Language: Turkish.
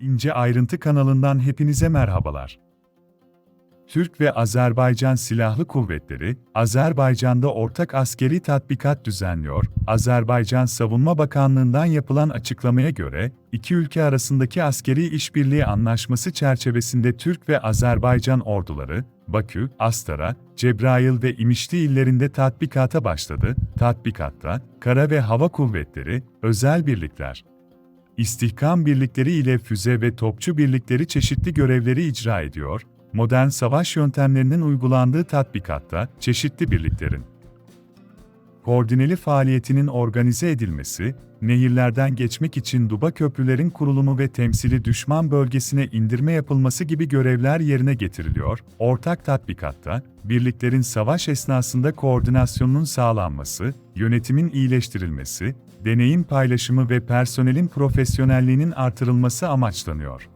İnce Ayrıntı kanalından hepinize merhabalar. Türk ve Azerbaycan Silahlı Kuvvetleri, Azerbaycan'da ortak askeri tatbikat düzenliyor. Azerbaycan Savunma Bakanlığı'ndan yapılan açıklamaya göre, iki ülke arasındaki askeri işbirliği anlaşması çerçevesinde Türk ve Azerbaycan orduları, Bakü, Astara, Cebrail ve İmişli illerinde tatbikata başladı. Tatbikatta, kara ve hava kuvvetleri, özel birlikler, İstihkam birlikleri ile füze ve topçu birlikleri çeşitli görevleri icra ediyor, modern savaş yöntemlerinin uygulandığı tatbikatta çeşitli birliklerin koordineli faaliyetinin organize edilmesi, nehirlerden geçmek için duba köprülerin kurulumu ve temsili düşman bölgesine indirme yapılması gibi görevler yerine getiriliyor. Ortak tatbikatta, birliklerin savaş esnasında koordinasyonunun sağlanması, yönetimin iyileştirilmesi, deneyim paylaşımı ve personelin profesyonelliğinin artırılması amaçlanıyor.